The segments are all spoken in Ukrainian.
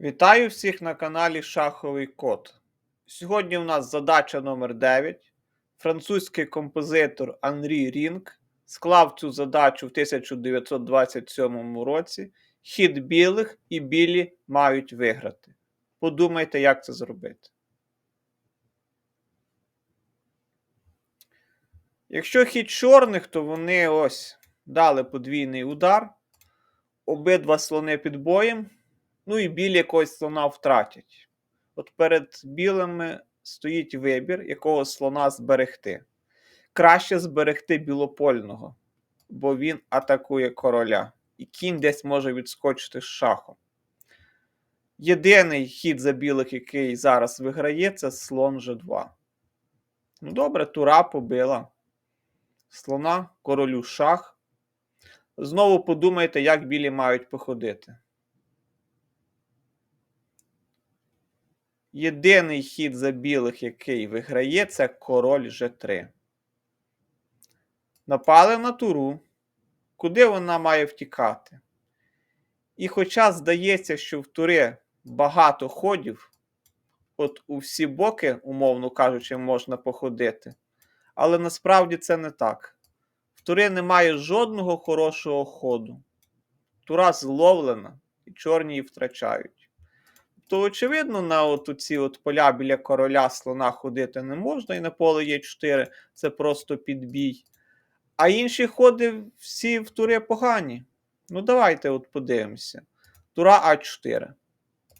Вітаю всіх на каналі Шаховий Код. Сьогодні у нас задача номер 9. Французький композитор Анрі Рінг склав цю задачу в 1927 році. Хід білих і білі мають виграти. Подумайте, як це зробити. Якщо хід чорних, то вони ось дали подвійний удар. Обидва слони під боєм. Ну і білі якогось слона втратять. От перед білими стоїть вибір, якого слона зберегти. Краще зберегти білопольного, бо він атакує короля. І кінь десь може відскочити з шахом. Єдиний хід за білих, який зараз виграє, це слон G2. Ну добре, тура побила. Слона, королю шах. Знову подумайте, як білі мають походити. Єдиний хід за білих, який виграє, це король G3. Напали на туру. Куди вона має втікати? І хоча здається, що в тури багато ходів, от у всі боки, умовно кажучи, можна походити. Але насправді це не так. В тури немає жодного хорошого ходу. Тура зловлена, і чорні її втрачають. То, очевидно, на от ці от поля біля короля слона ходити не можна, і на поле є 4 це просто підбій. А інші ходи всі в тури погані. Ну, давайте от подивимося. Тура А4.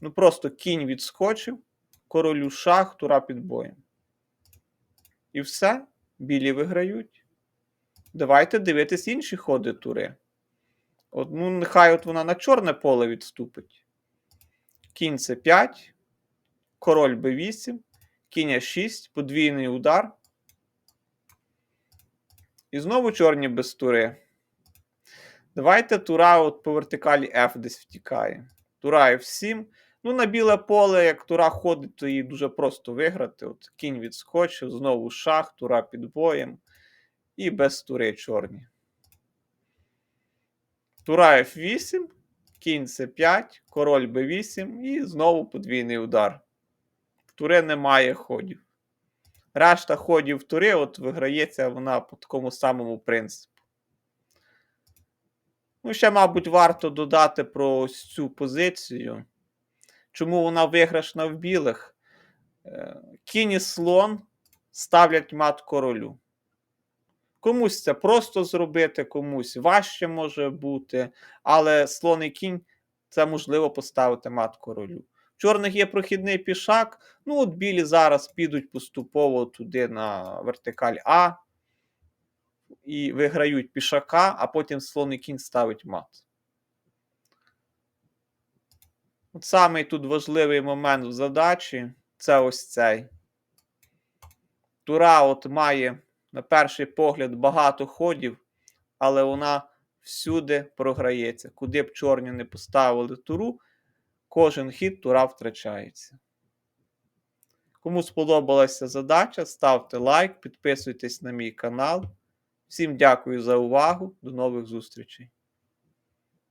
Ну, просто кінь відскочив, королю шах, тура під боєм. І все, білі виграють. Давайте дивитись інші ходи тури. От, ну, нехай от вона на чорне поле відступить. Кінь С5, король Б8, кінь А6, подвійний удар. І знову чорні без тури. Давайте тура от по вертикалі F десь втікає. Тура F7. Ну, на біле поле, як тура ходить, то її дуже просто виграти. От Кінь відскочив, знову шах, тура під боєм. І без тури чорні. Тура F8, кінь С5, король Б8 і знову подвійний удар. В тури немає ходів. Решта ходів в тури от виграється вона по такому самому принципу. Ну, ще, мабуть, варто додати про ось цю позицію. Чому вона виграшна в білих? Е, кінь і слон ставлять мат королю. Комусь це просто зробити, комусь важче може бути, але слон і кінь це можливо поставити мат королю. В чорних є прохідний пішак. Ну, от білі зараз підуть поступово туди на вертикаль А і виграють пішака, а потім слон і кінь ставить мат. От самий тут важливий момент в задачі це ось цей. Тура от має, на перший погляд, багато ходів, але вона всюди програється. Куди б чорні не поставили туру, кожен хід тура втрачається. Кому сподобалася задача, ставте лайк, підписуйтесь на мій канал. Всім дякую за увагу. До нових зустрічей!